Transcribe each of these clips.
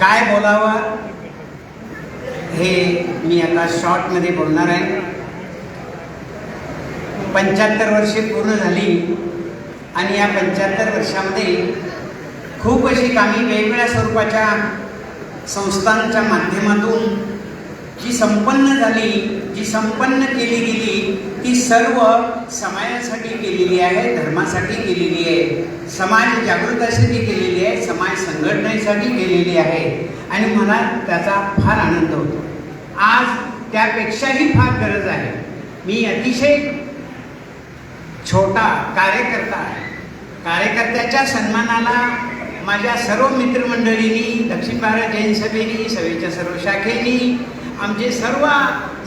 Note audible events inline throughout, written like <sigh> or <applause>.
काय बोलावं? हे मी आता शॉर्टमध्ये बोलणार आहे. पंच्याहत्तर वर्षे पूर्ण झाली आणि या पंच्याहत्तर वर्षामध्ये खूप अशी कामी वेगवेगळ्या स्वरूपाच्या संस्थांच्या माध्यमातून जी संपन्न झाली जी संपन्न केली गेली ती सर्व समाजासाठी केलेली आहे धर्मासाठी केलेली आहे. समाज जागृतासाठी केलेली आहे समाज संघटनेसाठी केलेली आहे. आणि मला त्याचा फार आनंद होतो. आज त्यापेक्षाही फार गरज आहे. मी अतिशय छोटा कार्यकर्ता आहे. कार्यकर्त्याच्या सन्मानाला माझ्या सर्व मित्रमंडळींनी दक्षिण भारत जैन सभेनी सभेच्या सर्व शाखेनी आमचे सर्व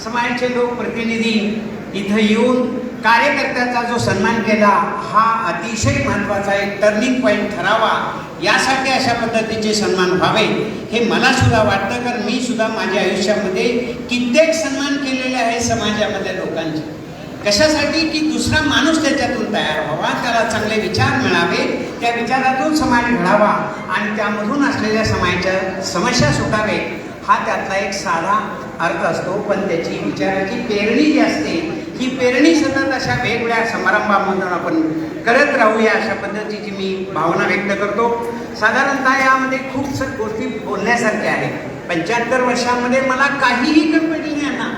समाजाचे लोक प्रतिनिधी इथं येऊन कार्यकर्त्याचा जो सन्मान केला हा अतिशय महत्त्वाचा एक टर्निंग पॉईंट ठरावा. यासाठी अशा पद्धतीचे सन्मान व्हावे हे मला सुद्धा वाटतं कारण मी सुद्धा माझ्या आयुष्यामध्ये कित्येक सन्मान केलेले आहे समाजामधल्या लोकांचे. कशासाठी? की दुसरा माणूस त्याच्यातून तयार व्हावा त्याला चांगले विचार मिळावे त्या विचारातून समाज घडावा आणि त्यामधून असलेल्या समाजाच्या समस्या सुटावे हा त्यातला एक साधा अर्थ असतो पण त्याची विचाराची पेरणी जी असते ही पेरणी सतत अशा वेगवेगळ्या समारंभामधून आपण करत राहूया अशा पद्धतीची मी भावना व्यक्त करतो. साधारणतः यामध्ये खूप स गोष्टी बोलण्यासारख्या आहेत. पंच्याहत्तर वर्षामध्ये मला काहीही कमी नाही ना.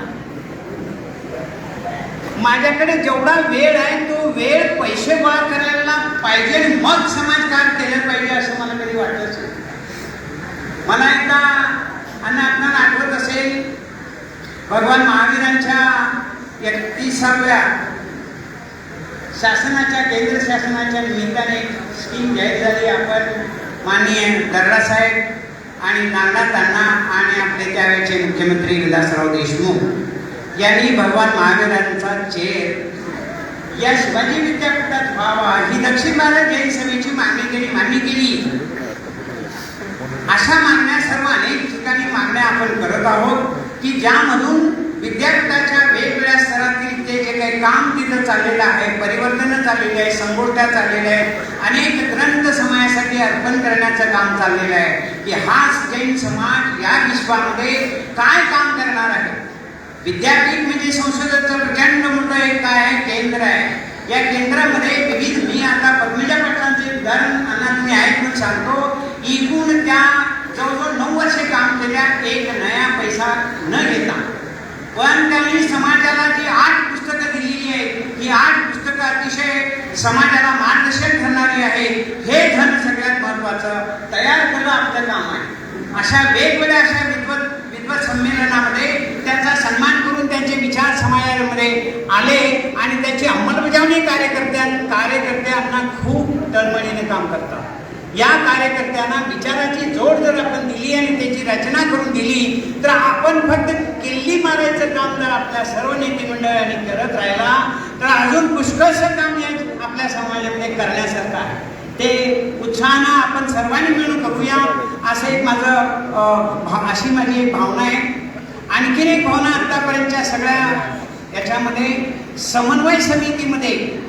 माझ्याकडे जेवढा वेळ आहे तो वेळ पैसे गोळा करायला पाहिजे आणि मग समाजकार्य केलं पाहिजे असं मला कधी वाटतच मला एकदा आणि आपल्याला आठवत असेल भगवान महावीरांच्या एकतीसाव्या शासनाच्या केंद्र शासनाच्या निमित्ताने स्कीम जाहीर झाली. आपण माननीय दर्डा साहेब आणि नाना अण्णा आणि आपले त्यावेळेचे मुख्यमंत्री विलासराव देशमुख यांनी भगवान महावीरांचा चेर या शिवाजी विद्यापीठात व्हावा ही दक्षिण भारत जैन सभेची मागणी केली मागणी केली. अशा मागण्या सर्व अनेक ठिकाणी मागण्या आपण करत आहोत. की ज्यामधून विद्यापीठाच्या वेगवेगळ्या स्तरातील ते जे काही काम तिथं चाललेलं आहे परिवर्तन चाललेले आहे संगोष्ठ्या चाललेल्या आहेत अनेक ग्रंथ समाजासाठी अर्पण करण्याचं काम चाललेलं आहे की हाच जैन समाज या विश्वामध्ये काय काम करणार आहे? विद्यापीठ म्हणजे संशोधनाचं प्रचंड मोठं एक काय आहे? केंद्र आहे. या केंद्रामध्ये विविध मी आता पद्मजा पाटलांचे उदाहरण अण्णा आहेत म्हणून सांगतो. एकूण त्या जवळजवळ नऊ वर्षे काम केल्या एक नया पैसा न घेता. पण त्यांनी समाजाला जी आठ पुस्तकं दिलेली आहेत ही आठ पुस्तकं अतिशय समाजाला मार्गदर्शन ठरणारी आहेत हे धन सगळ्यात महत्वाचं. तयार करणं आपलं काम आहे. अशा वेगवेगळ्या अशा विद्वत विद्वत संमेलनामध्ये त्यांचा सन्मान करून त्यांचे विचार समाजामध्ये आले आणि त्याची अंमलबजावणी कार्यकर्त्यां कार्यकर्त्यांना खूप तळमळीने काम करतात. या कार्यकर्त्यांना विचाराची जोड जर आपण दिली आणि त्याची रचना करून दिली तर आपण फक्त किल्ली मारायचं काम जर आपल्या सर्व नेते मंडळाने करत राहिला तर अजून पुष्कळसं काम या आपल्या समाजामध्ये करण्यासारखं आहे. ते उत्साहानं आपण सर्वांनी मिळून करूया असं एक माझं भा- अशी माझी एक भावना आहे. आणखीन एक भावना आत्तापर्यंतच्या सगळ्या याच्यामध्ये समन्वय समितीमध्ये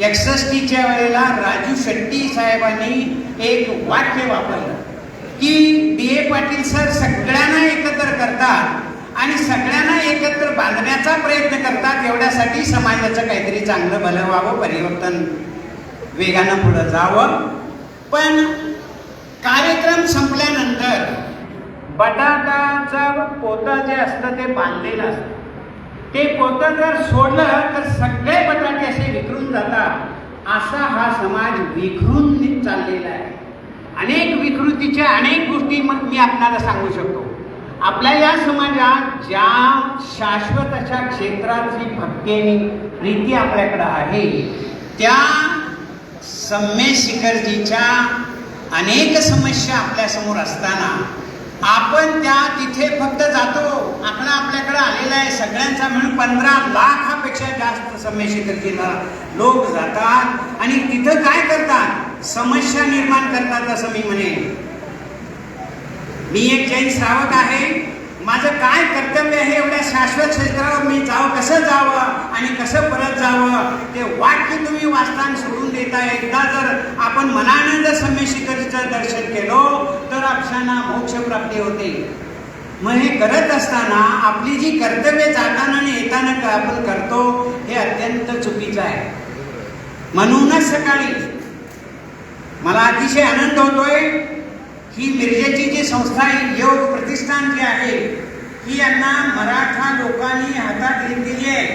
एकसष्टीच्या वेळेला राजू शेट्टी साहेबांनी एक वाक्य वापरलं की डी ए पाटील सर सगळ्यांना एकत्र करतात आणि सगळ्यांना एकत्र बांधण्याचा प्रयत्न करतात एवढ्यासाठी समाजाचं काहीतरी चांगलं भलं व्हावं परिवर्तन वेगानं पुढं जावं. पण कार्यक्रम संपल्यानंतर बटाटाचं पोतं जे असतं ते बांधलेलं असतं. ते पोतं जर सोडलं तर सगळे बटाटे असे विखरून जातात. असा हा समाज विखरून चाललेला आहे. अनेक विकृतीच्या अनेक गोष्टी मग मी आपल्याला सांगू शकतो. आपल्या या समाजात ज्या शाश्वत अशा क्षेत्राची भक्ती रीती आपल्याकडं आहे त्या सम्य शिखरजीच्या अनेक समस्या आपल्यासमोर असताना आपण त्या तिथे फक्त जातो. आकडा आपल्याकडे आलेला आहे सगळ्यांचा म्हणून पंधरा लाखापेक्षा जास्त सम्य लोक जातात. आणि तिथं काय करतात? समस्या निर्माण करतात असं मी म्हणेन. मी एक जैन श्रावक आहे. माझं काय कर्तव्य आहे एवढ्या शाश्वत क्षेत्रावर मी जावं कसं जावं आणि कसं परत जावं ते वाक्य तुम्ही वाचताना सोडून देता. एकदा जर आपण मनानं जर सम्यशिखरचं दर्शन केलो तर आपल्याला मोक्षप्राप्ती होते. मग हे करत असताना आपली जी कर्तव्य जाताना आणि येताना आपण करतो हे अत्यंत चुकीचं आहे. म्हणूनच सकाळी मला अतिशय आनंद होतोय ही मिरजेची जी संस्था आहे योग प्रतिष्ठान जी आहे ही यांना मराठा लोकांनी हातात दिली आहे.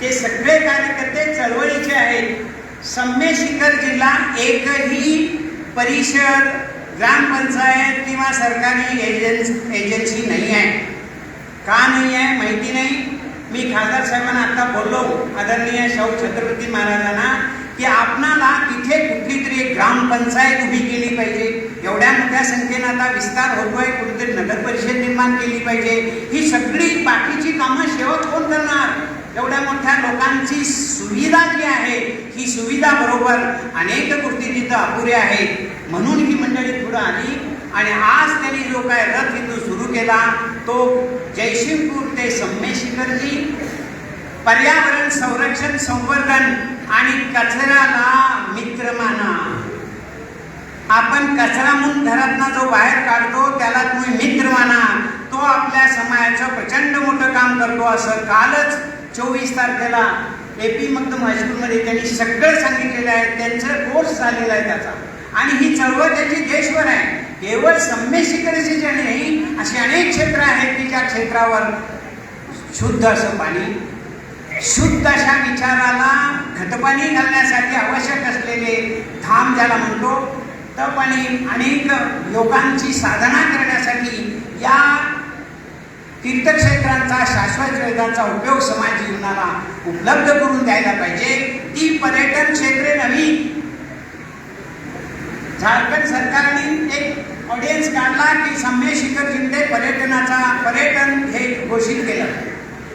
ते सगळे कार्यकर्ते चळवळीचे आहेत. सम्य शिखर जिल्हा एकही परिषद ग्रामपंचायत किंवा सरकारी एजन्स एजन्सी नाही आहे. का नाही आहे? माहिती नाही. मी खासदार साहेबांना आता बोललो आदरणीय शाहू छत्रपती महाराजांना की आपणाला तिथे कुठली तरी एक ग्रामपंचायत उभी केली पाहिजे. एवढ्या मोठ्या संख्येनं आता विस्तार होतोय कुठेतरी नगर परिषद निर्माण केली पाहिजे. ही सगळी बाकीची कामं शेवट कोण करणार? एवढ्या मोठ्या लोकांची सुविधा जी आहे ही सुविधा बरोबर अनेक गोष्टी तिथं अपुऱ्या आहेत. म्हणून ही मंडळी पुढं आली आणि आज त्यांनी जो काय रथ इथून सुरू केला तो जयसिंगपूर ते संमेशिखरजी पर्यावरण संरक्षण संवर्धन आणि कचऱ्याला मित्र माना. आपण कचरा म्हणून घरातनं जो बाहेर काढतो त्याला तुम्ही मित्र माना. तो आपल्या समाजाचं प्रचंड मोठं काम करतो. असं कालच चोवीस तारखेला ए पी मग्दम हायस्कूलमध्ये त्यांनी सगळं सांगितलेलं आहे त्यांचं कोर्स झालेला आहे त्याचा. आणि ही चळवळ त्याची देशभर आहे. केवळ सम्य शिखरेची जे नाही अशी अनेक क्षेत्र आहेत की ज्या क्षेत्रावर शुद्ध असं पाणी शुद्ध अशा विचाराला घटपाणी घालण्यासाठी आवश्यक असलेले धाम ज्याला म्हणतो तप आणि अनेक लोकांची साधना करण्यासाठी या तीर्थक्षेत्रांचा शाश्वत वेदांचा उपयोग समाज जीवनाला उपलब्ध करून द्यायला पाहिजे. ती पर्यटन क्षेत्रे नवी झारखंड सरकारने एक ऑडियन्स काढला की सम्य शिखर जिंदे पर्यटनाचा पर्यटन हे घोषित केलं.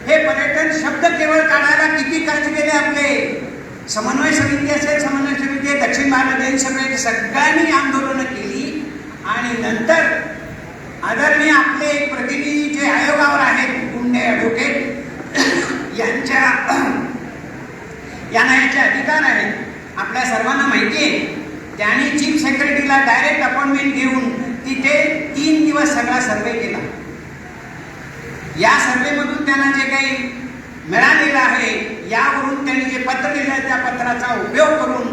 हे पर्यटन शब्द केवळ काढायला किती कष्ट केले आपले? समन्वय समिती असेल समन्वय समिती दक्षिण भारत देश सगळ्यांनी आंदोलनं केली आणि नंतर आदरणीय आपले एक प्रतिनिधी जे आयोगावर आहेत गुंडे ॲडव्होकेट यांच्या <clears throat> यांना याचे अधिकार आहेत आपल्या सर्वांना माहिती आहे. त्यांनी चीफ सेक्रेटरीला डायरेक्ट अपॉइंटमेंट घेऊन तिथे तीन दिवस सगळा सर्वे केला. या सर्वेमधून त्यांना जे काही मिळालेलं आहे यावरून त्यांनी जे पत्र लिहिलं आहे त्या पत्राचा उपयोग करून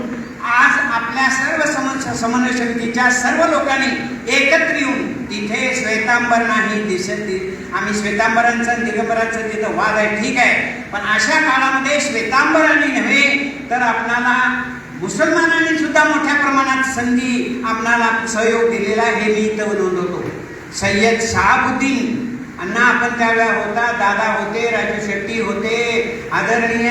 आज आपल्या सर्व सम समन्वय समितीच्या सर्व लोकांनी एकत्र येऊन तिथे श्वेतांबर नाही दिसत. आम्ही श्वेतांबरांचं आणि दिगंबरांचं तिथं वाद आहे ठीक आहे. पण अशा काळामध्ये श्वेतांबरांनी नव्हे तर आपणाला मुसलमानांनी सुद्धा मोठ्या प्रमाणात संधी आपणाला सहयोग दिलेला हे मी इथं नोंदवतो. सय्यद शहाबुद्दीन अण्णा आपण त्यावेळा होता दादा होते राजू शेट्टी होते आदरणीय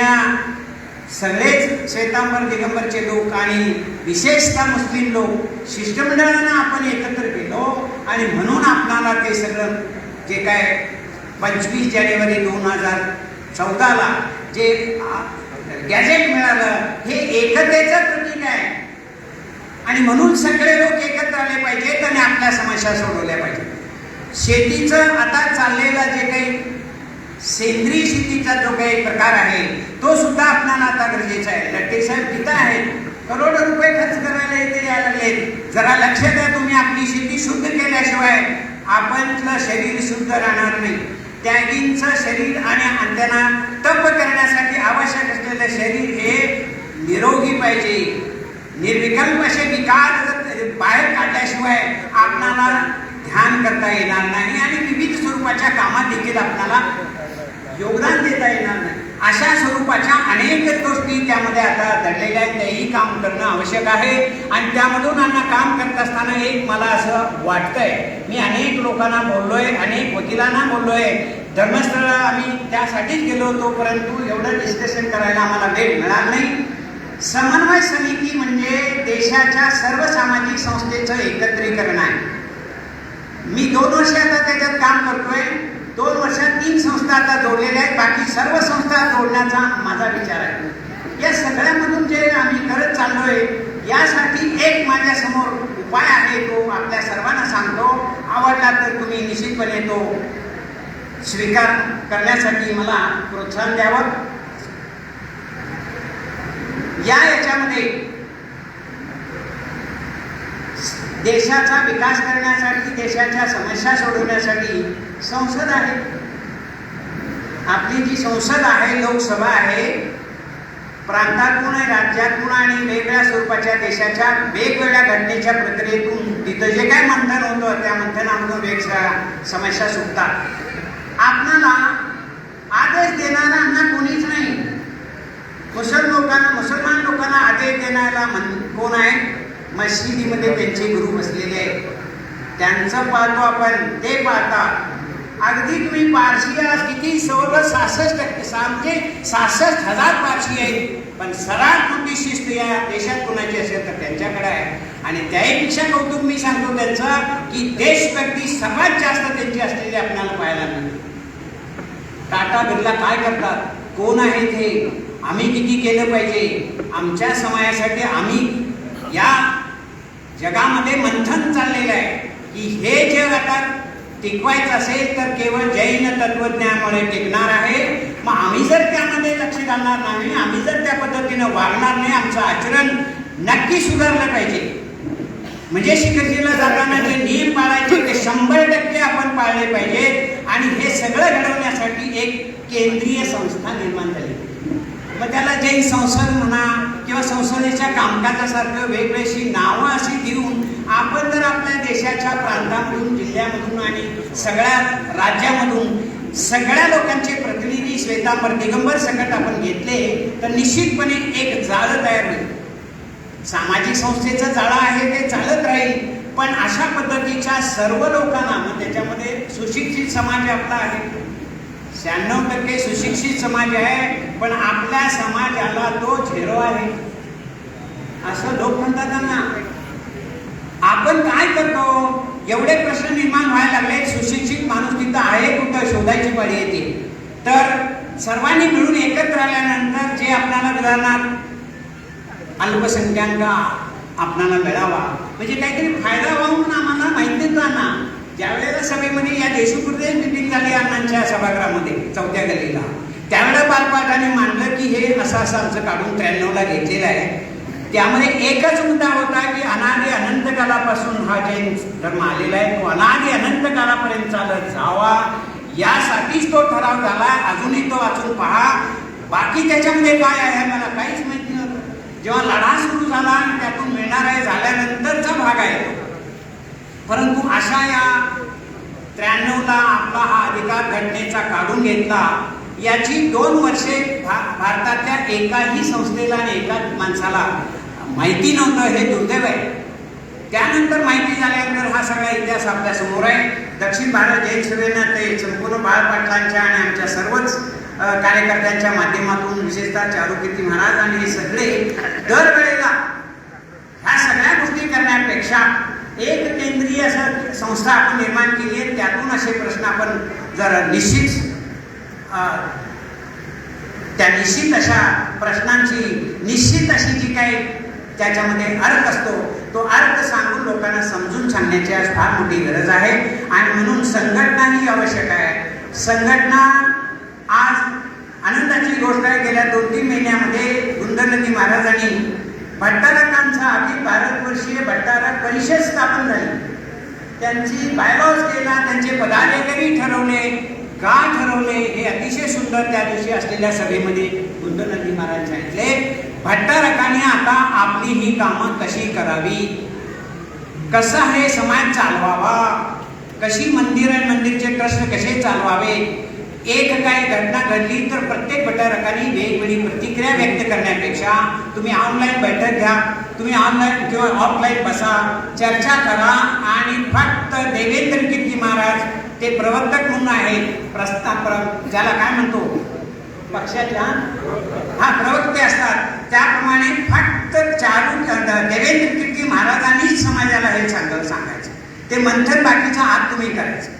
सगळेच श्वेतांबर दिगंबरचे लोक आणि विशेषतः मुस्लिम लोक शिष्टमंडळांना आपण एकत्र केले. आणि म्हणून आपणाला ते सगळं जे काय पंचवीस जानेवारी दोन हजार चौदाला जे गॅजेट मिळालं हे एकतेचं प्रतीक आहे. आणि म्हणून सगळे लोक एकत्र आले पाहिजेत आणि आपल्या समस्या सोडवल्या पाहिजेत. शेतीचं आता चाललेला जे काही सेंद्रिय शेतीचा जो काही प्रकार आहे तो सुद्धा आपल्याला आता गरजेचा आहे. लट्टे साहेब तिथं आहेत. करोडो रुपये खर्च करायला इथे यायला लागले जरा लक्ष द्या तुम्ही आपली शेती शुद्ध केल्याशिवाय आपणचं शरीर शुद्ध राहणार नाही. त्यागींचं शरीर आणि त्यांना तप करण्यासाठी आवश्यक असलेलं शरीर हे निरोगी पाहिजे. निर्विकल्प असे विकार बाहेर काढल्याशिवाय आपणाला ध्यान करता येणार नाही आणि विविध स्वरूपाच्या कामात देखील आपल्याला योगदान देता येणार नाही. अशा स्वरूपाच्या अनेक गोष्टी त्यामध्ये आता दडलेल्या आहेत तेही काम करणं आवश्यक आहे. आणि त्यामधून अण्णा काम करत असताना एक मला असं वाटतंय मी अनेक लोकांना बोललोय अनेक वकिलांना बोललोय धर्मस्थळ आम्ही त्यासाठीच गेलो होतो परंतु एवढं डिस्कशन करायला आम्हाला वेळ मिळाला नाही. समन्वय समिती म्हणजे देशाच्या सर्व सामाजिक संस्थेचं एकत्रीकरण आहे. मी दोन वर्ष आता त्याच्यात काम करतोय. दोन वर्षात तीन संस्था आता जोडलेल्या आहेत बाकी सर्व संस्था जोडण्याचा माझा विचार आहे. या सगळ्यामधून जे आम्ही करत चाललोय यासाठी एक माझ्यासमोर उपाय आहे तो आपल्या सर्वांना सांगतो. आवडला तर तुम्ही निश्चितपणे तो स्वीकार करण्यासाठी मला प्रोत्साहन द्यावं. या याच्यामध्ये देशाचा विकास करण्यासाठी देशाच्या समस्या सोडवण्यासाठी संसद आहे. आपली जी संसद आहे लोकसभा आहे प्रांतातून राज्यातून आणि वेगवेगळ्या स्वरूपाच्या देशाच्या वेगवेगळ्या घटनेच्या प्रक्रियेतून तिथं जे काय मंथन होतं त्या मंथनामधून वेगळ्या समस्या सुटतात. आपणाला आदेश देणारा कोणीच नाही. मुसल लोकांना मुसलमान लोकांना आदेश देणारा मन कोण आहे? मशिदीमध्ये त्यांचे गुरु बसलेले त्यांचं पाहतो आपण ते पाहता अगदी तुम्ही पारशी आज किती सवलत सहासष्ट टक्के सामचे सहासष्ट हजार पारशी आहेत. पण सर्वात मोठी शिस्त या देशात कोणाची असेल तर त्यांच्याकडे आहे. आणि त्याहीपेक्षा कौतुक मी सांगतो त्यांचं की देशभक्ती सर्वात जास्त त्यांची असलेली आपल्याला पाहायला मिळते. टाटा बिर्ला काय करतात? कोण आहेत हे आम्ही किती केलं पाहिजे? आमच्या समाजासाठी आम्ही या जगामध्ये मंथन चाललेलं आहे की हे जग आता टिकवायचं असेल तर केवळ जैन तत्वज्ञानामुळे टिकणार आहे. मग आम्ही जर त्यामध्ये लक्ष घालणार नाही आम्ही जर त्या पद्धतीनं वागणार नाही आमचं आचरण नक्की सुधारलं पाहिजे. म्हणजे शिखरजीला जाताना जे नियम पाळायचे ते शंभर टक्के आपण पाळले पाहिजे आणि हे सगळं घडवण्यासाठी एक केंद्रीय संस्था निर्माण झाली. मग त्याला जैन संसद म्हणा किंवा संसदेच्या कामकाजासारखं वेगवेगळी नावं अशी देऊन आपण जर आपल्या देशाच्या प्रांतामधून जिल्ह्यामधून आणि सगळ्या राज्यामधून सगळ्या लोकांचे प्रतिनिधी श्वेतांबर दिगंबर संकट आपण घेतले तर निश्चितपणे एक जाळं तयार होईल. सामाजिक संस्थेचं जाळं आहे ते चालत राहील पण अशा पद्धतीच्या सर्व लोकांना मग त्याच्यामध्ये सुशिक्षित समाज आपला आहे. शहाण्णव टक्के सुशिक्षित समाज आहे पण आपल्या समाजाला तो झेरो आहे. असं लोक म्हणतात त्यांना आपण काय करतो? एवढे प्रश्न निर्माण व्हायला लागले सुशिक्षित माणूस तिथं आहे कुठं? शोधायची पाळी येते. तर सर्वांनी मिळून एकत्र आल्यानंतर जे आपल्याला उदाहरणार्थ अल्पसंख्याक आपणाला मिळावा. म्हणजे काहीतरी फायदा व्हावा म्हणून आम्हाला माहिती जाणार ज्यावेळेला सभेमध्ये या देशूपुरते मिटिंग झाली अण्णांच्या सभागृहामध्ये चौथ्या गल्लीला त्यावेळेला बालपाठाने मांडलं की हे असं असं आमचं काढून त्र्याण्णवला घेतलेलं आहे. त्यामध्ये एकच मुद्दा होता की अनादि अनंत कालापासून हा जैन धर्म आलेला आहे तो अनादि अनंत कालापर्यंत चालत जावा यासाठीच तो ठराव झाला अजूनही तो वाचून पहा. बाकी त्याच्यामध्ये काय आहे मला काहीच माहिती नव्हतं. जेव्हा लढा सुरू झाला आणि त्यातून मिळणार आहे झाल्यानंतरचा भाग आहे तो. परंतु अशा या त्र्याण्णवला आपला हा अधिकार घटनेचा काढून घेतला याची दोन वर्षे भा भारतातल्या एकाही संस्थेला आणि एका माणसाला माहिती नव्हतं हे दुर्दैव आहे. त्यानंतर माहिती झाल्यानंतर हा सगळा इतिहास आपल्यासमोर आहे. दक्षिण भारत जैन सभेनं ते संपूर्ण बाळपाटलांच्या आणि आमच्या सर्वच कार्यकर्त्यांच्या माध्यमातून विशेषतः चारुकीर्ती महाराज आणि हे सगळे दरवेळेला ह्या सगळ्या गोष्टी करण्यापेक्षा एक केंद्रीय असं संस्था आपण निर्माण केली आहे त्यातून असे प्रश्न आपण जर निश्चित त्या निश्चित अशा प्रश्नांची निश्चित अशी जी काही त्याच्यामध्ये अर्थ असतो तो अर्थ सांगून लोकांना समजून सांगण्याची आज फार मोठी गरज आहे. आणि म्हणून संघटना ही आवश्यक आहे. संघटना आज आनंदाची गोष्ट आहे गेल्या दोन तीन महिन्यामध्ये गुंदनदी महाराजांनी भट्टारकांचा अखिल भारतवर्षीय भट्टारक परिषद स्थापन झाली. त्यांची बायलॉज केला त्यांचे पदाधिकारी ठरवले का ठरवले हे अतिशय सुंदर त्या दिवशी असलेल्या सभेमध्ये बुद्धनंदी महाराज सांगितले भट्टारकाने आता आपली ही कामं कशी करावी? कसा हे समाज चालवावा? कशी मंदिर आणि मंदिरचे ट्रस्ट कसे चालवावे? एक काय घटना घडली तर प्रत्येक भट्टारकांनी वेगवेगळी प्रतिक्रिया व्यक्त करण्यापेक्षा तुम्ही ऑनलाईन बैठक घ्या तुम्ही ऑनलाईन किंवा ऑफलाईन बसा चर्चा करा आणि फक्त देवेंद्र किर्ती महाराज ते प्रवर्तक म्हणून आहेत प्रस्ताव ज्याला काय म्हणतो? पक्षाच्या हा प्रवक्ते असतात. त्याप्रमाणे फक्त चालू देवेंद्र किर्ती महाराजांनीच समाजाला हे सांगायचं. ते मंथन बाकीचा आत तुम्ही करायचं.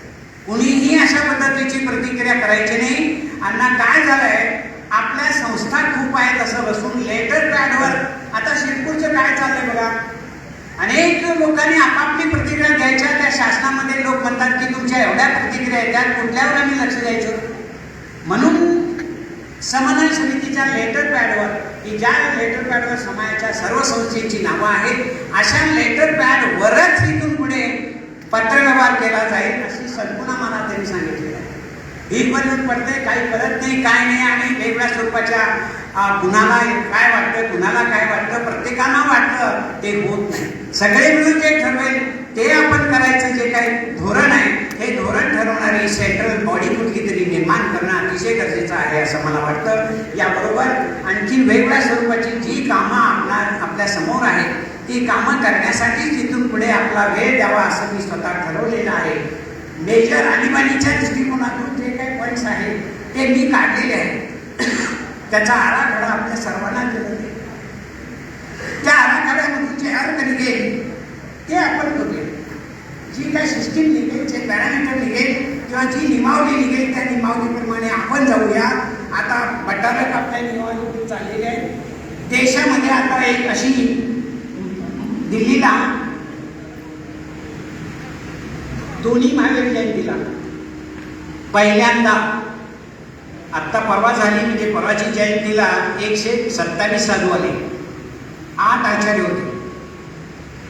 कुणीही अशा पद्धतीची प्रतिक्रिया करायची नाही. अण्णा काय झालंय? आपल्या संस्था खूप आहेत असं बसून लेटर पॅडवर आता शिरपूरचं काय चाललंय बघा? अनेक लोकांनी आपापली प्रतिक्रिया घ्यायच्या. त्या शासनामध्ये लोक म्हणतात की तुमच्या एवढ्या प्रतिक्रिया आहेत त्यात कुठल्यावर आम्ही लक्ष द्यायचं? म्हणून समन्वय समितीच्या लेटर पॅडवर की ज्या लेटर पॅडवर समाजाच्या सर्व संस्थेची नावं आहेत अशा लेटर पॅडवरच इथून पुढे पत्रव्यवहार केला जाईल अशी संपूर्ण मला त्यांनी सांगितलेलं आहे. ही पण पडते काही कळत नाही काय नाही आणि वेगवेगळ्या स्वरूपाच्या कुणाला काय वाटतं कुणाला काय वाटतं प्रत्येकाला वाटतं ते होत नाही. सगळे मिळून जे ठरवेल ते आपण करायचं जे काही धोरण आहे हे धोरण ठरवणारी सेंट्रल बॉडी कुठली तरी निर्माण करणं अतिशय गरजेचं आहे असं मला वाटतं. याबरोबर आणखी वेगवेगळ्या स्वरूपाची जी कामं आपल्या आपल्यासमोर आहेत ती कामं करण्यासाठी तिथून पुढे आपला वेळ द्यावा असं मी स्वतः ठरवलेलं आहे. मेजर आणीबाणीच्या दृष्टिकोनातून जे काही पॉईंट्स आहेत ते मी काढलेले आहेत. त्याचा आराखडा आपल्या सर्वांना दिला आहे. त्या आराखड्यामधून जे अर्थ निघेल ते आपण करूया जी काय सिस्टीम निघेल जे पॅरामीटर निघेल किंवा जी निमावली निघेल त्या निमावलीप्रमाणे आपण जाऊया. आता बटारक आपल्या निमावली चाललेली आहे देशामध्ये आता एक अशी दिल्लीला दोन्ही महावीर जयंतीला पहिल्यांदा आत्ता परवा झाली म्हणजे परवाची जयंतीला एकशे सत्तावीस साधू आले. आठ आचार्य होते.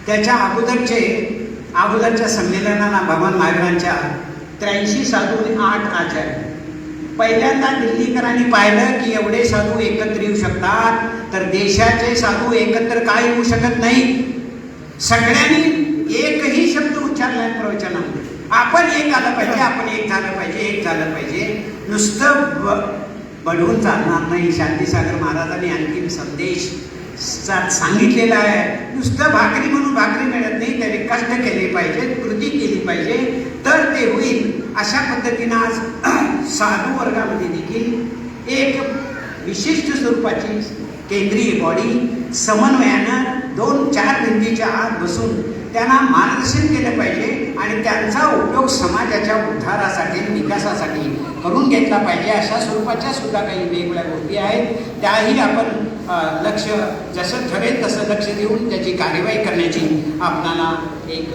त्याच्या अगोदरचे अगोदरच्या संमेलनाला भगवान महावीरांच्या त्र्याऐंशी साधू आणि आठ आचार्य. पहिल्यांदा दिल्लीकरांनी पाहिलं की एवढे साधू एकत्र येऊ शकतात तर देशाचे साधू एकत्र काय येऊ शकत नाही. सगळ्यांनी एकही शब्द उच्चारला प्रवचनामध्ये. आपण एक आलं पाहिजे आपण एक झालं पाहिजे एक झालं पाहिजे. नुसतं ब- बढवून चालणार नाही. शांतीसागर महाराजांनी आणखीन संदेश सांगितलेला आहे. नुसतं भाकरी म्हणून भाकरी मिळत नाही त्याने कष्ट केले पाहिजे कृती केली पाहिजे तर ते होईल. अशा पद्धतीनं आज <clears throat> साधू वर्गामध्ये देखील एक विशिष्ट स्वरूपाची केंद्रीय बॉडी समन्वयानं दोन चार भिंतीच्या आत बसून त्यांना मार्गदर्शन केलं पाहिजे. आणि त्यांचा उपयोग समाजाच्या उद्धारासाठी विकासासाठी करून घेतला पाहिजे. अशा स्वरूपाच्या सुद्धा काही वेगवेगळ्या गोष्टी आहेत. त्याही आपण लक्ष जसं ठरेल तसं लक्ष देऊन त्याची कार्यवाही करण्याची आपणाला एक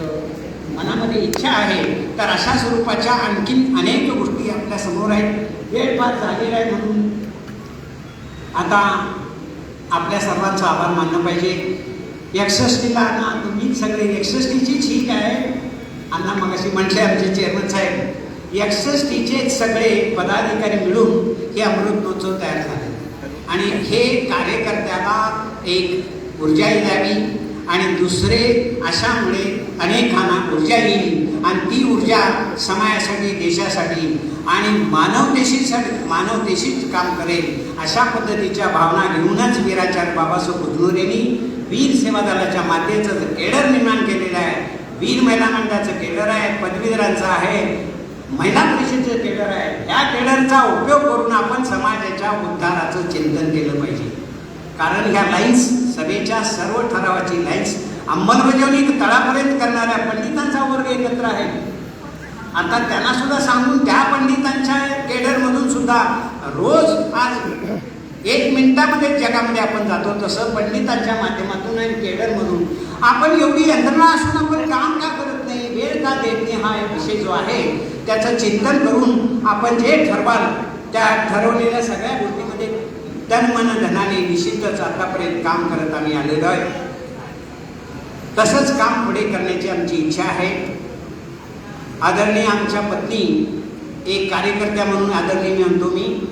मनामध्ये इच्छा आहे. तर अशा स्वरूपाच्या आणखीन अनेक गोष्टी आपल्यासमोर आहेत. वेळ फार झालेला आहे म्हणून आता आपल्या सर्वांचा आभार मानलं पाहिजे. एकसष्टीला ना तुम्ही सगळे एकसष्टीचीच ही काय अण्णा मगाशी म्हटले आमचे चेअरमन साहेब एकसष्टीचे सगळे पदाधिकारी मिळून हे अमृतोत्सव तयार झाले. आणि हे कार्यकर्त्याला एक ऊर्जाही द्यावी आणि दुसरे अशामुळे अनेकांना ऊर्जा येईल आणि ती ऊर्जा समाजासाठी देशासाठी आणि मानवतेशीसाठी मानवतेशीच काम करेल अशा पद्धतीच्या भावना घेऊनच वीराचार्य बाबासाहेब बुधनोरेंनी वीर सेवा दलाच्या मातेचं केडर निर्माण केलेलं आहे. वीर महिला मंडळाचं केडर आहे पदवीधरांचं आहे महिला परिषदेचं केडर आहे. या केडरचा उपयोग करून आपण समाजाच्या उद्धाराचं चिंतन केलं पाहिजे. कारण ह्या लाईन्स सभेच्या सर्व ठरावाची लाईन्स अंमलबजावणी तळापर्यंत करणाऱ्या पंडितांचा वर्ग एकत्र आहे. आता त्यांना सुद्धा सांगून त्या पंडितांच्या केडरमधून सुद्धा रोज आज एक मिनिटामध्ये जगामध्ये आपण जातो. तसं पंडितांच्या माध्यमातून आणि केडरमधून आपण एवढी यंत्रणा असून आपण काम का करत नाही? वेळ का देत नाही? हा एक विषय जो आहे त्याचं चिंतन करून आपण जे ठरवाल त्या ठरवलेल्या सगळ्या गोष्टीमध्ये तन मन धनाने निश्चितच आतापर्यंत काम करत आम्ही आलेलो आहे. तसंच काम पुढे करण्याची आमची इच्छा आहे. आदरणीय आमच्या पत्नी एक कार्यकर्त्या म्हणून आदरणीय म्हणतो मी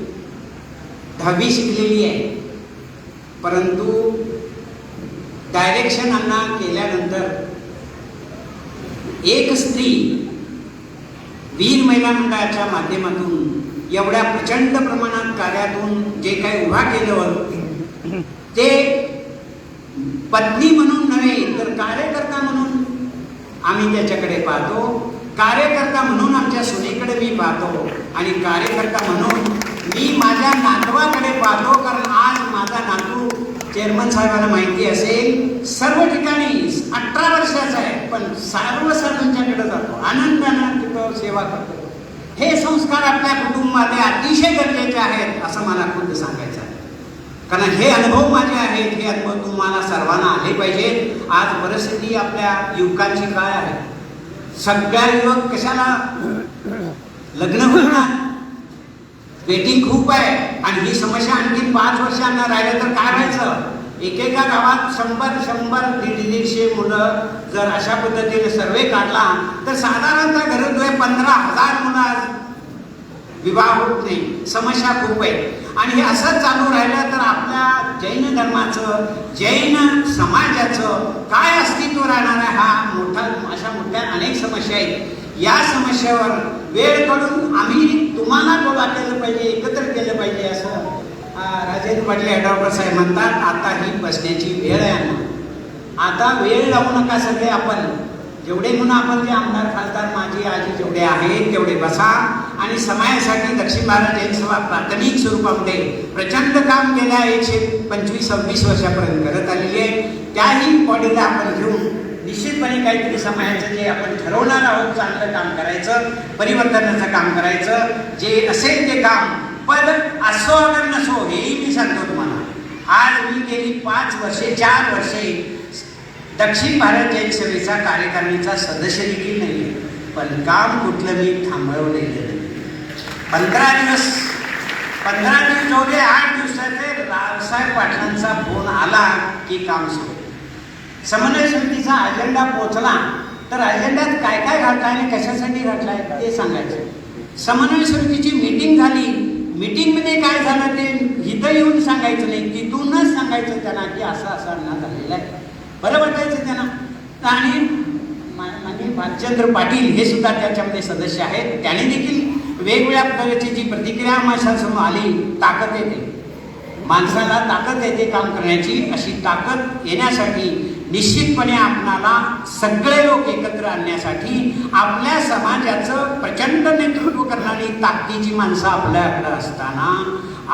दहावी शिकलेली आहे. परंतु डायरेक्शन अण्णा केल्यानंतर एक स्त्री वीर महिला मंडळाच्या माध्यमातून एवढ्या प्रचंड प्रमाणात कार्यातून जे काही उभा केलं ते पत्नी म्हणून नव्हे तर कार्यकर्ता म्हणून आम्ही त्याच्याकडे पाहतो. कार्यकर्ता म्हणून आमच्या सुनेकडे मी पाहतो आणि कार्यकर्ता म्हणून मी माझ्या नातवाकडे पाहतो कारण आज माझा नातू चेअरमन साहेबांना माहिती असेल सर्व ठिकाणी अठरा वर्षाचा आहे पण सर्वसाधारणच्याकडे जातो. आनंदानं तिथं सेवा करतो. हे संस्कार आपल्या कुटुंबामध्ये अतिशय गरजेचे आहेत असं मला खुद्द सांगायचं आहे. कारण हे अनुभव माझे आहेत हे अनुभव तुम्हाला सर्वांना आले पाहिजेत. आज परिस्थिती आपल्या युवकांची काय आहे? सगळ्या युवक कशाला लग्न होणार? वेटिंग खूप आहे. आणि ही समस्या आणखी पाच वर्षांना राहिलं तर काय व्हायचं एकेका गावात शंभर शंभर दीड दीडशे मुलं जर अशा पद्धतीने सर्वे काढला तर साधारणतः घरोद्वारे पंधरा हजार मुलं आज विवाह होत नाही. समस्या खूप आहे. आणि हे असंच चालू राहिलं तर आपल्या जैन धर्माचं जैन समाजाचं काय अस्तित्व राहणार आहे? हा मोठा अशा मोठ्या अनेक समस्या आहेत. या समस्येवर वेळ काढून आम्ही तुम्हाला गोळा केलं पाहिजे एकत्र केलं पाहिजे असं राजेंद्र पाटील डॉक्टर साहेब म्हणतात आता ही बसण्याची वेळ आहे ना आता वेळ लावू नका सगळे आपण. जेवढे म्हणून आपण जे आमदार खासदार माझी आजी जेवढे आहेत तेवढे बसा. आणि समाजासाठी दक्षिण भारत जनसभा प्राथमिक स्वरूपामध्ये प्रचंड काम गेल्या एकशे पंचवीस सव्वीस वर्षापर्यंत करत आलेली आहे. त्याही बॉडीला आपण घेऊन निश्चितपणे काहीतरी समाजाचं जे आपण ठरवणार आहोत चांगलं काम करायचं परिवर्तनाचं काम करायचं जे असेल ते काम पण असो अगर नसो हेही मी सांगतो तुम्हाला. आज मी गेली पाच वर्षे चार वर्षे दक्षिण भारत जैन सेवेचा कार्यकारिणीचा सदस्य देखील नाही पण काम कुठलं मी थांबवलेलं नाही. पंधरा दिवस पंधरा दिवस जेवढे आठ दिवसाचे रावसाहेब पाटलांचा फोन आला की काम सुरू. समन्वय समितीचा अजेंडा पोचला तर अजेंड्यात काय काय घातला आणि कशासाठी घातला आहे ते सांगायचं. समन्वय समितीची मीटिंग झाली. मीटिंगमध्ये काय झालं ते इथं येऊन सांगायचं नाही तिथूनच सांगायचं त्यांना की असं असं अन्ना झालेलं आहे. बरं वाटायचं त्यांना. आणि माननीय भालचंद्र पाटील हे सुद्धा त्याच्यामध्ये सदस्य आहेत. त्याने देखील वेगवेगळ्या प्रकारची जी प्रतिक्रिया माझ्यासमोर आली ताकद येते. माणसाला ताकद येते काम करण्याची. अशी ताकद येण्यासाठी निश्चितपणे आपणाला सगळे लोक एकत्र आणण्यासाठी आपल्या समाजाचं प्रचंड नेतृत्व करणारी ताकदीची माणसं आपल्याकडे असताना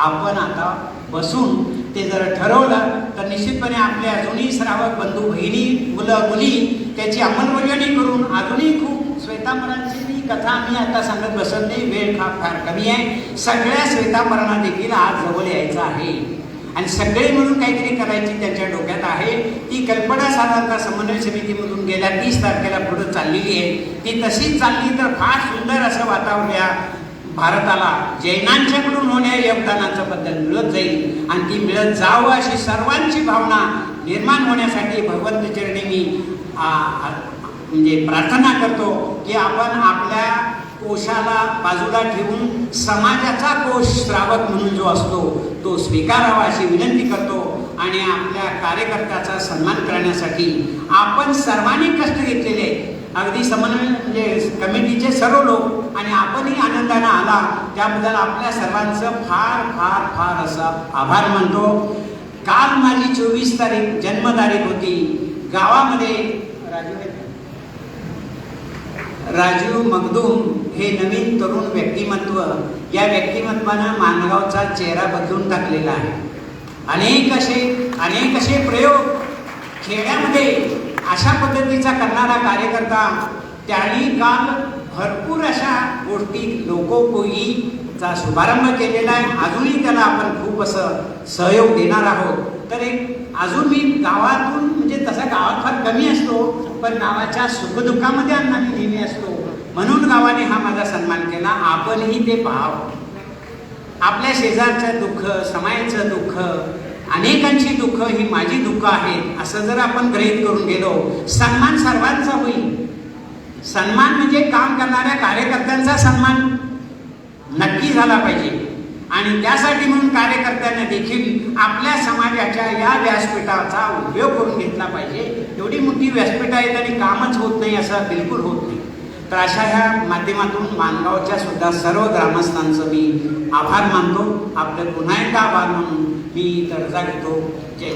आपण आता बसून ते जर ठरवलं तर निश्चितपणे आपले अजूनही श्रावक बंधू बहिणी मुलं मुली त्याची अंमलबजावणी करून अजूनही खूप श्वेतांबरांची मी कथा मी आता सांगत बसत नाही वेळ फार फार कमी आहे. सगळ्या श्वेतांबरांना देखील आज जवळ यायचं आहे. आणि सगळे म्हणून काहीतरी करायची त्यांच्या डोक्यात आहे. ती कल्पना साधारणतः समन्वय समितीमधून गेल्या तीस तारखेला पुढे चाललेली आहे. ती तशीच चालली तर फार सुंदर असं वातावरण या भारताला जैनांच्याकडून होण्या योगदानाचं बद्दल मिळत जाईल. आणि ती मिळत जावं अशी सर्वांची भावना निर्माण होण्यासाठी भगवंत चरणी मी म्हणजे प्रार्थना करतो की आपण आपल्या कोशाला बाजूला ठेवून समाजाचा कोश श्रावक म्हणून जो असतो तो स्वीकारावा अशी विनंती करतो आणि आपल्या कार्यकर्त्याचा सन्मान करण्यासाठी आपण सर्वांनी कष्ट घेतलेले अगदी समन्वय म्हणजे कमिटीचे सर्व लोक आणि आपणही आनंदानं आला त्याबद्दल आपल्या सर्वांचं फार फार फार असा आभार मानतो. काल माझी चोवीस तारीख जन्मतारीख होती. गावामध्ये राजू राजू मगदूम हे नवीन तरुण व्यक्तिमत्व या व्यक्तिमत्वानं मानगावचा चेहरा बदलून टाकलेला आहे. अनेक असे अनेक असे प्रयोग खेड्यामध्ये अशा पद्धतीचा करणारा कार्यकर्ता त्यांनी काल भरपूर अशा गोष्टी लोकोपयोगीचा शुभारंभ केलेला आहे. अजूनही त्याला आपण खूप असं सहयोग देणार आहोत. तर एक अजून मी गावातून म्हणजे तसा गावात फार कमी असतो पण गावाच्या सुखदुःखामध्ये अण्णा मी नेहमी असतो. म्हणून गावाने हा माझा सन्मान केला. आपणही ते पाहावं. आपल्या शेजारचं दुःख समायचं दुःख अनेकांची दुःख ही माझी दुःख आहेत असं जर आपण ग्रहित करून गेलो सन्मान सर्वांचा होईल. सन्मान म्हणजे काम करणाऱ्या कार्यकर्त्यांचा सन्मान. नक्की झाला पाहिजे. आणि त्यासाठी म्हणून कार्यकर्त्यांना देखील आपल्या समाजाच्या या व्यासपीठाचा उपयोग करून घेतला पाहिजे. एवढी मोठी व्यासपीठ आहेत आणि कामच होत नाही असं बिलकुल होत नाही. तर अशा ह्या माध्यमातून मानगावच्या सुद्धा सर्व ग्रामस्थांचं मी आभार मानतो. आपलं पुन्हा एकदा आभार म्हणून मी दर्जा घेतो. जय